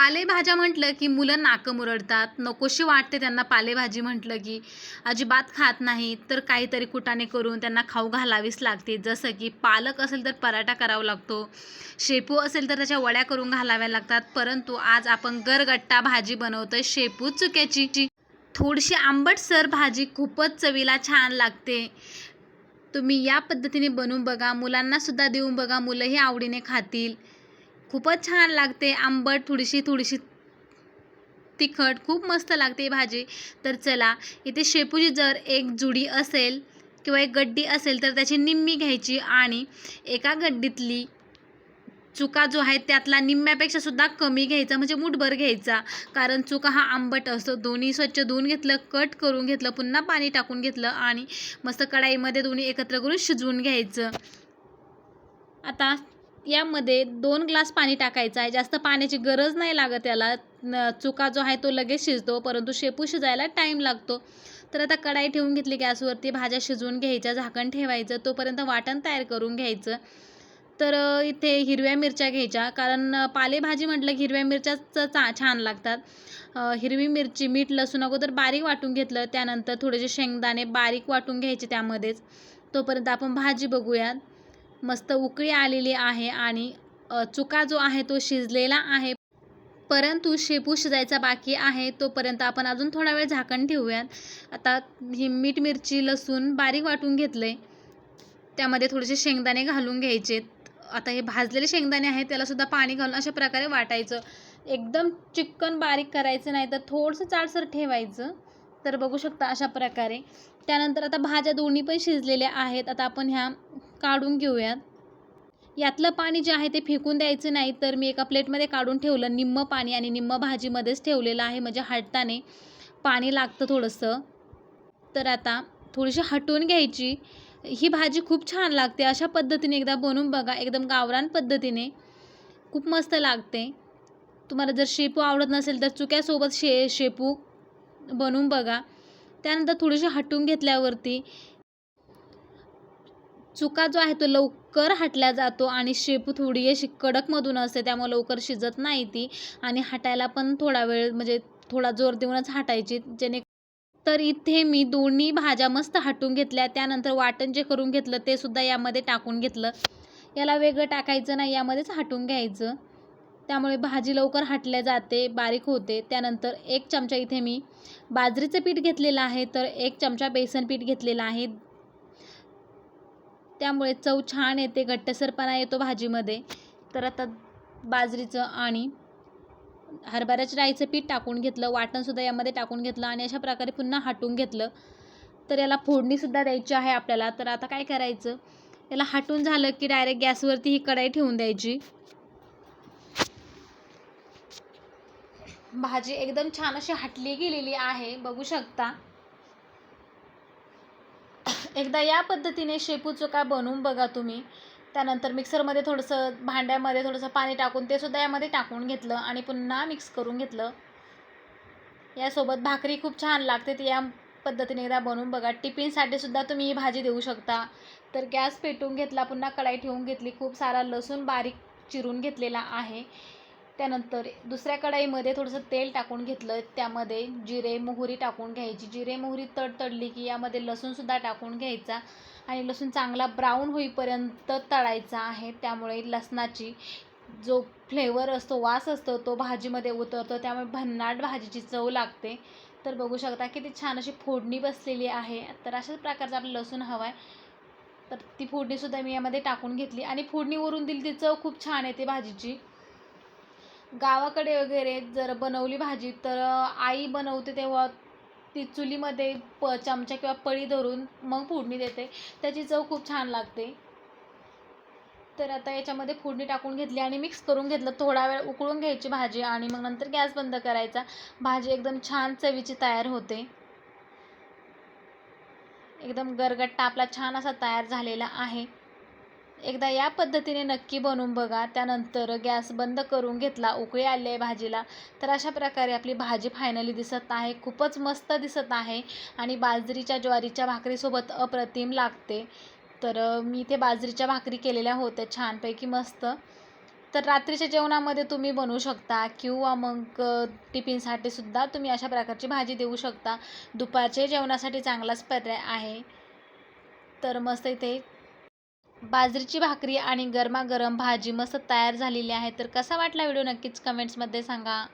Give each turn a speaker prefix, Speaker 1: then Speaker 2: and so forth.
Speaker 1: पालेभाज्या म्हटलं की मुलं नाकं मुरडतात. नकोशी वाटते त्यांना पालेभाजी म्हटलं की. अजिबात खात नाही तर काहीतरी कुटाने करून त्यांना खाऊ घालावीच लागते. जसं की पालक असेल तर पराठा करावा लागतो. शेपू असेल तर त्याच्या वड्या करून घालाव्या लागतात. परंतु आज आपण गरगट्टा भाजी बनवतोय. शेपू चुक्याची. थोडीशी आंबटसर भाजी खूपच चवीला छान लागते. तुम्ही या पद्धतीने बनवून बघा. मुलांनासुद्धा देऊन बघा. मुलंही आवडीने खातील. खूपच छान लागते. आंबट थोडीशी थोडीशी तिखट खूप मस्त लागते भाजी. तर चला इथे शेपूची जर एक जुडी असेल किंवा एक गड्डी असेल तर त्याची निम्मी घ्यायची आणि एका गड्डीतली चुका जो आहे त्यातला निम्म्यापेक्षा सुद्धा कमी घ्यायचा म्हणजे मुठभर घ्यायचा. कारण चुका हा आंबट असतो. दोन्ही स्वच्छ धुवून घेतलं कट करून घेतलं पुन्हा पाणी टाकून घेतलं आणि मस्त कढाईमध्ये दोन्ही एकत्र करून शिजवून घ्यायचं. आता यामध्ये दोन ग्लास पाणी टाकायचं आहे. जास्त पाण्याची गरज नाही लागत त्याला न चुका जो आहे तो लगेच शिजतो परंतु शेपू शिजायला टाईम लागतो. तर आता कढाई ठेवून घेतली गॅसवरती भाज्या शिजवून घ्यायच्या झाकण ठेवायचं तोपर्यंत वाटण तयार करून घ्यायचं. तर इथे हिरव्या मिरच्या घ्यायच्या कारण पालेभाजी म्हटलं की हिरव्या मिरच्याच चा छान लागतात. हिरवी मिरची मीठ लसूण अगोदर बारीक वाटून घेतलं त्यानंतर थोडेसे शेंगदाणे बारीक वाटून घ्यायचे त्यामध्येच. तोपर्यंत आपण भाजी बघूयात. मस्त उकळी आलेली आहे आणि चुका जो आहे तो शिजलेला आहे. परंतु शेपू शिजायचा बाकी आहे तोपर्यंत आपण अजून थोडा वेळ झाकण ठेवूयात. आता ही मीठ मिरची लसूण बारीक वाटून घेतलं. आहे त्यामध्ये थोडेसे शेंगदाणे घालून घ्यायचे. आता हे भाजलेले शेंगदाणे आहेत त्यालासुद्धा पाणी घालून अशा प्रकारे वाटायचं. एकदम चिकन बारीक करायचं नाही तर थोडंसं चाळसर ठेवायचं. तर बघू शकता अशा प्रकारे. त्यानंतर आता भाज्या दोन्ही पण शिजलेल्या आहेत. आता आपण ह्या काढून घेऊयात. यातलं पाणी जे आहे ते फेकून द्यायचं नाही तर मी एका प्लेटमध्ये काढून ठेवलं. निम्म पाणी आणि निम्म भाजीमध्येच ठेवलेलं आहे म्हणजे हटताने पाणी लागतं थोडंसं. तर आता थोडीशी हटवून घ्यायची. ही भाजी खूप छान लागते. अशा पद्धतीने एकदा बनवून बघा. एकदम गावरान पद्धतीने खूप मस्त लागते. तुम्हाला जर शेपू आवडत नसेल तर चुक्यासोबत शे शेपू बनवून बघा. त्यानंतर थोडीशी हटवून घेतल्यावरती चुका जो आहे तो लवकर हाटल्या जातो आणि शेपू थोडी अशी कडकमधून असते त्यामुळे लवकर शिजत नाही ती. आणि हटायला पण थोडा वेळ म्हणजे थोडा जोर देऊनच हटायची. जेणे तर इथे मी दोन्ही भाज्या मस्त हटून घेतल्या. त्यानंतर वाटण जे करून घेतलं ते सुद्धा यामध्ये टाकून घेतलं. याला वेगळं टाकायचं नाही यामध्येच हटून घ्यायचं. त्यामुळे भाजी लवकर हटल्या जाते बारीक होते. त्यानंतर एक चमचा इथे मी बाजरीचं पीठ घेतलेलं आहे. तर एक चमचा बेसन पीठ घेतलेलं आहे. त्यामुळे चव छान येते घट्टसरपणा येतो भाजीमध्ये. तर आता बाजरीचं आणि हरभऱ्याच्या डाळीचं पीठ टाकून घेतलं वाटणसुद्धा यामध्ये टाकून घेतलं आणि अशा प्रकारे पुन्हा हटून घेतलं. तर याला फोडणीसुद्धा द्यायची आहे आपल्याला. तर आता काय करायचं? याला हटून झालं की डायरेक्ट गॅसवरती ही कढाई ठेवून द्यायची. भाजी एकदम छान अशी हटली गेलेली आहे बघू शकता. एकदा या पद्धतीने शेपू चुका बनवून बघा तुम्ही. त्यानंतर मिक्सरमध्ये थोडंसं भांड्यामध्ये थोडंसं पाणी टाकून ते सुद्धा यामध्ये टाकून घेतलं आणि पुन्हा मिक्स करून घेतलं. यासोबत भाकरी खूप छान लागते ती या पद्धतीने एकदा बनवून बघा. टिफिनसाठी सुद्धा तुम्ही ही भाजी देऊ शकता. तर गॅस पेटवून घेतला पुन्हा कढाई ठेवून घेतली. खूप सारा लसूण बारीक चिरून घेतलेला आहे. त्यानंतर दुसऱ्या कढाईमध्ये थोडंसं तेल टाकून घेतलं. त्यामध्ये जिरे मोहरी टाकून घ्यायची. जिरे मोहरी तडतडली की यामध्ये लसूणसुद्धा टाकून घ्यायचा आणि लसूण चांगला ब्राऊन होईपर्यंत तळायचा आहे. त्यामुळे लसणाची जो फ्लेवर असतो वास असतो तो भाजीमध्ये उतरतो. त्यामुळे भन्नाट भाजीची चव लागते. तर बघू शकता की ती छान अशी फोडणी बसलेली आहे. तर अशाच प्रकारचा आपला लसूण हवा आहे. तर ती फोडणीसुद्धा मी यामध्ये टाकून घेतली. आणि फोडणीवरून दिली ती चव खूप छान येते भाजीची. गावाकडे वगैरे जर बनवली भाजी तर आई बनवते तेव्हा ती चुलीमध्ये प चमचा किंवा पळी धरून मग फोडणी देते. त्याची चव खूप छान लागते. तर आता याच्यामध्ये फोडणी टाकून घेतली आणि मिक्स करून घेतलं. थोडा वेळ उकळून घ्यायची भाजी आणि मग नंतर गॅस बंद करायचा. भाजी एकदम छान चवीची तयार होते. एकदम गरगट्टा आपला छान असा तयार झालेला आहे. एकदा या पद्धतीने नक्की बनवून बघा. त्यानंतर गॅस बंद करून घेतला. उकळी आली आहे भाजीला. तर अशा प्रकारे आपली भाजी फायनली दिसत आहे. खूपच मस्त दिसत आहे. आणि बाजरीच्या ज्वारीच्या भाकरीसोबत अप्रतिम लागते. तर मी इथे बाजरीच्या भाकरी केलेल्या होत्या. छानपैकी मस्त. तर रात्रीच्या जेवणामध्ये तुम्ही बनवू शकता किंवा मग टिफिनसाठी सुद्धा तुम्ही अशा प्रकारची भाजी देऊ शकता. दुपारच्या जेवणासाठी चांगलाच पर्याय आहे. तर मस्त इथे बाजरीची भाकरी आणि गरमागरम भाजी मस्त तयार झालेली आहे. तर कसा वाटला व्हिडिओ? नक्कीच कमेंट्समध्ये सांगा.